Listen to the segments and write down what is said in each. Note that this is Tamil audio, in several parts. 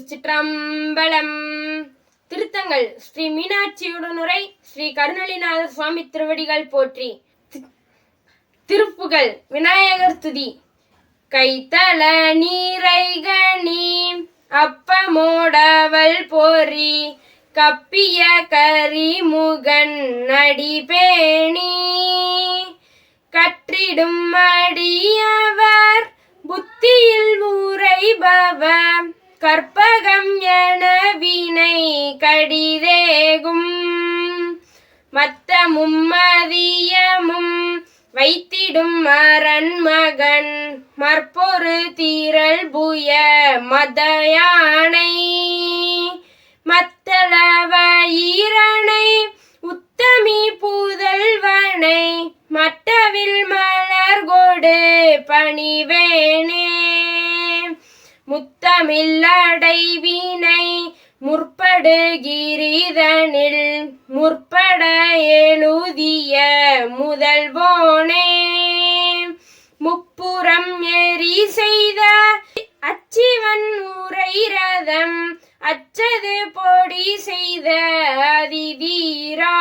திருச்சிற்றம்பலம். திருத்தங்கள். ஸ்ரீ மீனாட்சியுடனுரை ஸ்ரீ கருணலிநாத சுவாமி திருவடிகள் போற்றி. திருப்புகள். விநாயகர் துதி. கைத்தல நீரைகணி அப்பமோடவள் போரி. கப்பிய கரிமுகன் நடிபேணி. கற்றிடும் அடியவர் புத்தியில் உரைபவர் உலகம் என வினை கடிதேகும். மத்தமும் மதியமும் வைத்திடும் மரண் மகன். மற்பொரு தீரல் புய மதயானை. மத்தளவ ஈரனை உத்தமி பூதல்வனை. மட்டவில் மலர் கொடு பணிவேனே. முத்தமில்லடை முற்படுகிரிதனில் முற்பட எழுதிய முதல்வோனே. முப்புறம் எரி செய்த அச்சிவன் உரை ரதம் அச்சது பொடி செய்த அதிதீரா.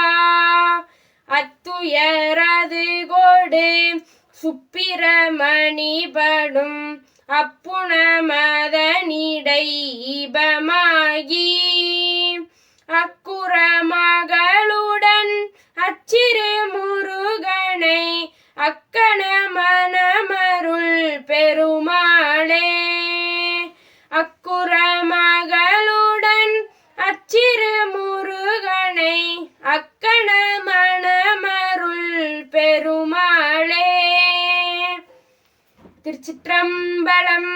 அத்துயரது கோடு சுப்பிரமணி படும் அப்புண மதனிடை திருச்சிற்றம்பலம்